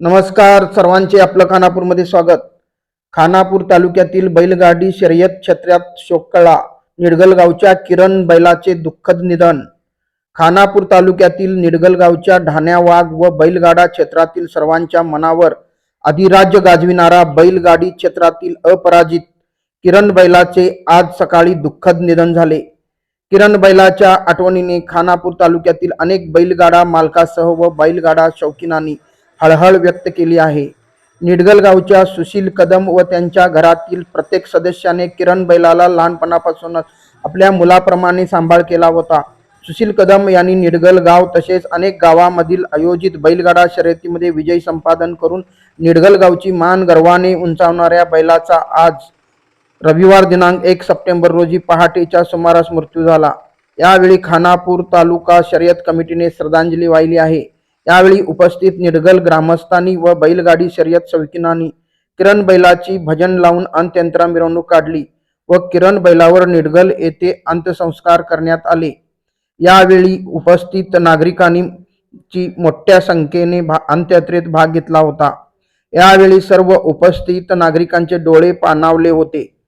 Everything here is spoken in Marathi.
नमस्कार सर्वांचे आपलं खानापूरमध्ये स्वागत. खानापूर तालुक्यातील बैलगाडी शर्यत क्षेत्रात शोककळा निडगल गावच्या किरण बैलाचे दुःखद निधन. खानापूर तालुक्यातील निडगल गावच्या ढाण्या वाघ व बैलगाडा क्षेत्रातील सर्वांच्या मनावर अधिराज्य गाजविणारा बैलगाडी क्षेत्रातील अपराजित किरण बैलाचे आज सकाळी दुःखद निधन झाले. किरण बैलाच्या आठवणीने खानापूर तालुक्यातील अनेक बैलगाडा मालकासह व बैलगाडा शौकीनांनी हळहळ व्यक्त केली आहे. निडगलगावच्या सुशील कदम व त्यांच्या घरातील प्रत्येक सदस्याने किरण बैलाला लहानपणापासूनच आपल्या मुलाप्रमाणे सांभाळ केला होता. सुशील कदम यांनी निडगल गाव तसेच अनेक गावामधील आयोजित बैलगाडा शर्यतीमध्ये विजय संपादन करून निडगल गावची मान गर्वाने उंचावणाऱ्या बैलाचा आज रविवार दिनांक एक सप्टेंबर रोजी पहाटेच्या सुमारास मृत्यू झाला. यावेळी खानापूर तालुका शर्यत कमिटीने श्रद्धांजली वाहिली आहे. यावेळी उपस्थित निडगल ग्रामस्थांनी व बैलगाडी शर्यत शौकीनांनी किरण बैलाची भजन लावून अंत्यंत्रा मिरवणूक काढली व किरण बैलावर निडगल येथे अंत्यसंस्कार करण्यात आले. यावेळी उपस्थित नागरिकांनी ची मोठ्या संख्येने भा अंत्ययात्रेत भाग घेतला होता. यावेळी सर्व उपस्थित नागरिकांचे डोळे पाणावले होते.